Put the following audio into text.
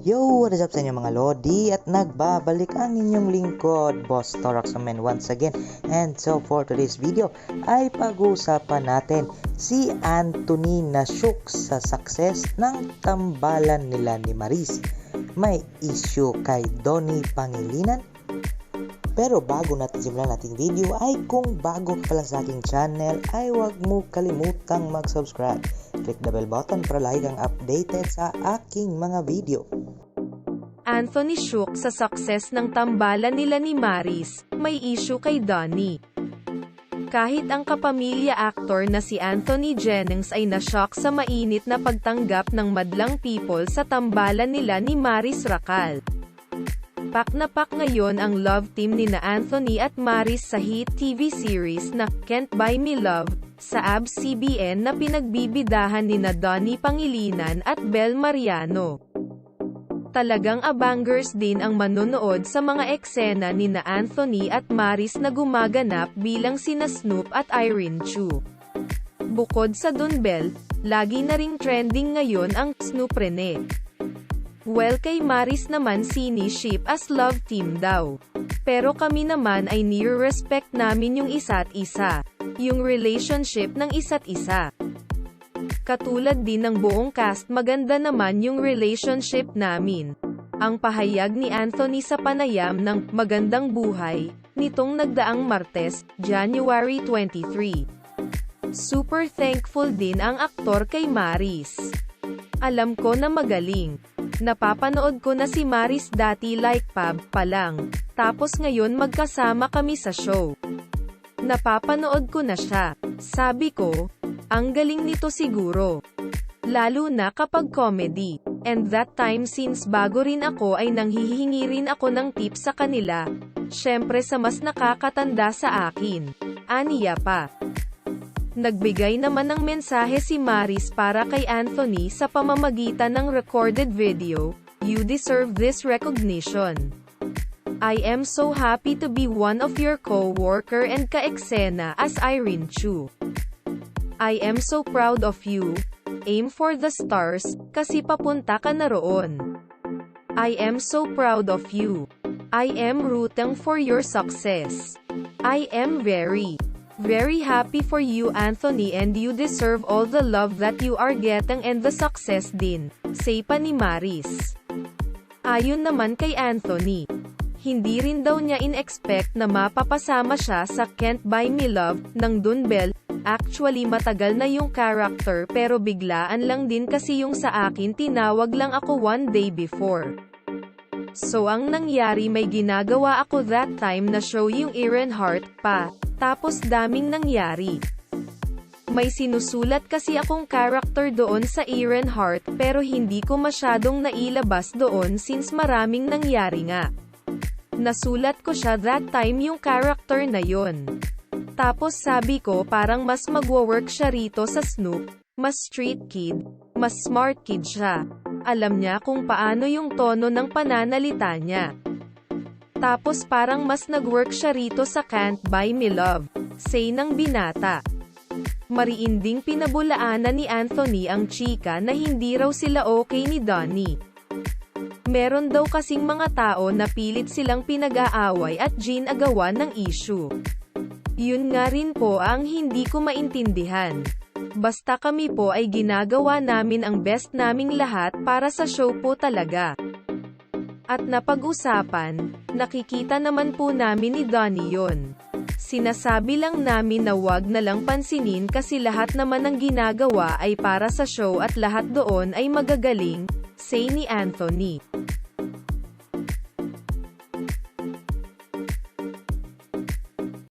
Yo, what is up sa inyo mga Lodi? At nagbabalik ang inyong lingkod, Boss Torax Man once again. And so for today's video ay pag-uusapan natin si Anthony na shook sa success ng tambalan nila ni Maris. May issue kay Donnie Pangilinan? Pero bago natin simulan ating video ay kung bago ka pala sa aking channel ay huwag mo kalimutang mag-subscribe. Click the bell button para lagi kang updated sa aking mga video. Anthony shook sa success ng tambalan nila ni Maris, may issue kay Donnie. Kahit ang kapamilya actor na si Anthony Jennings ay nashock sa mainit na pagtanggap ng madlang people sa tambalan nila ni Maris Racal. Pak na pak ngayon ang love team ni na Anthony at Maris sa hit TV series na Can't Buy Me Love sa ABS-CBN na pinagbibidahan ni na Donnie Pangilinan at Bel Mariano. Talagang abangers din ang manonood sa mga eksena ni na Anthony at Maris na gumaganap bilang sina Snoop at Irene Chu. Bukod sa Dunbel, lagi na ring trending ngayon ang Snoop Rene. Well kay Maris naman siniship as love team daw. Pero kami naman ay near-respect namin yung isa't isa. Yung relationship ng isa't isa. Katulad din ng buong cast maganda naman yung relationship namin. Ang pahayag ni Anthony sa panayam ng Magandang Buhay, nitong nagdaang Martes, January 23. Super thankful din ang aktor kay Maris. Alam ko na magaling. Napapanood ko na si Maris dati like pub pa lang. Tapos ngayon magkasama kami sa show. Napapanood ko na siya. Sabi ko, ang galing nito siguro. Lalo na kapag comedy. And that time since bago rin ako ay nanghihingi rin ako ng tips sa kanila. Syempre sa mas nakakatanda sa akin. Aniya pa. Nagbigay naman ng mensahe si Maris para kay Anthony sa pamamagitan ng recorded video, You deserve this recognition. I am so happy to be one of your co-worker and ka-eksena as Irene Chu. I am so proud of you. Aim for the stars, kasi papunta ka na roon. I am so proud of you. I am rooting for your success. I am very, very happy for you Anthony and you deserve all the love that you are getting and the success din, say pa ni Maris. Ayon naman kay Anthony, hindi rin daw niya in-expect na mapapasama siya sa Can't Buy Me Love ng Dunbel. Actually matagal na yung character pero biglaan lang din kasi yung sa akin tinawag lang ako one day before. So ang nangyari may ginagawa ako that time na show yung Aaron Hart pa, tapos daming nangyari. May sinusulat kasi akong character doon sa Aaron Hart pero hindi ko masyadong nailabas doon since maraming nangyari nga. Nasulat ko siya that time yung character na yon. Tapos sabi ko parang mas magwo-work siya rito sa Snoop, mas street kid, mas smart kid siya. Alam niya kung paano yung tono ng pananalita niya. Tapos parang mas nag-work siya rito sa Can't Buy Me Love, say ng binata. Mariinding pinabulaanan ni Anthony ang chika na hindi raw sila okay ni Donnie. Meron daw kasing mga tao na pilit silang pinag-aaway at ginagawa ng issue. Yun nga rin po ang hindi ko maintindihan. Basta kami po ay ginagawa namin ang best naming lahat para sa show po talaga. At napag-usapan, nakikita naman po namin ni Donnie yon. Sinasabi lang namin na wag na lang pansinin kasi lahat naman ng ginagawa ay para sa show at lahat doon ay magagaling, say ni Anthony.